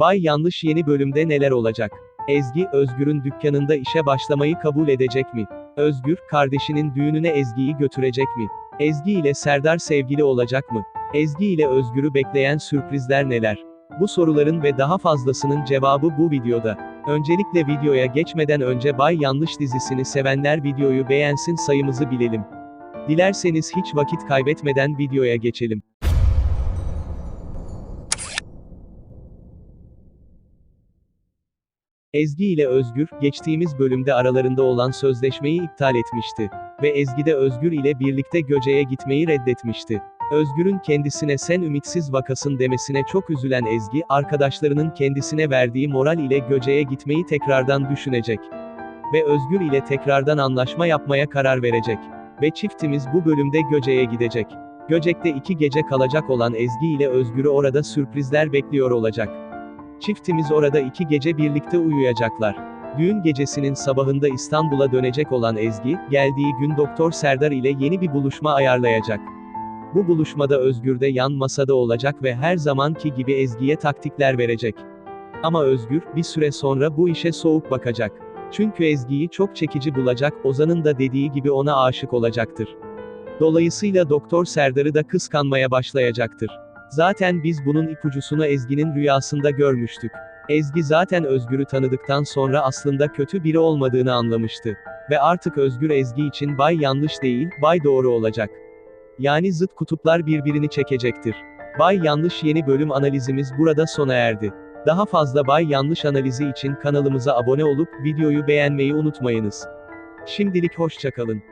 Bay Yanlış yeni bölümde neler olacak? Ezgi, Özgür'ün dükkanında işe başlamayı kabul edecek mi? Özgür, kardeşinin düğününe Ezgi'yi götürecek mi? Ezgi ile Serdar sevgili olacak mı? Ezgi ile Özgür'ü bekleyen sürprizler neler? Bu soruların ve daha fazlasının cevabı bu videoda. Öncelikle videoya geçmeden önce Bay Yanlış dizisini sevenler videoyu beğensin sayımızı bilelim. Dilerseniz hiç vakit kaybetmeden videoya geçelim. Ezgi ile Özgür, geçtiğimiz bölümde aralarında olan sözleşmeyi iptal etmişti. Ve Ezgi de Özgür ile birlikte Göce'ye gitmeyi reddetmişti. Özgür'ün kendisine sen ümitsiz vakasın demesine çok üzülen Ezgi, arkadaşlarının kendisine verdiği moral ile Göce'ye gitmeyi tekrardan düşünecek. Ve Özgür ile tekrardan anlaşma yapmaya karar verecek. Ve çiftimiz bu bölümde Göce'ye gidecek. Göcek'te iki gece kalacak olan Ezgi ile Özgür'ü orada sürprizler bekliyor olacak. Çiftimiz orada iki gece birlikte uyuyacaklar. Düğün gecesinin sabahında İstanbul'a dönecek olan Ezgi, geldiği gün Doktor Serdar ile yeni bir buluşma ayarlayacak. Bu buluşmada Özgür de yan masada olacak ve her zamanki gibi Ezgi'ye taktikler verecek. Ama Özgür, bir süre sonra bu işe soğuk bakacak. Çünkü Ezgi'yi çok çekici bulacak, Ozan'ın da dediği gibi ona aşık olacaktır. Dolayısıyla Doktor Serdar'ı da kıskanmaya başlayacaktır. Zaten biz bunun ipucusunu Ezgi'nin rüyasında görmüştük. Ezgi zaten Özgür'ü tanıdıktan sonra aslında kötü biri olmadığını anlamıştı. Ve artık Özgür Ezgi için Bay Yanlış değil, Bay Doğru olacak. Yani zıt kutuplar birbirini çekecektir. Bay Yanlış yeni bölüm analizimiz burada sona erdi. Daha fazla Bay Yanlış analizi için kanalımıza abone olup videoyu beğenmeyi unutmayınız. Şimdilik hoşçakalın.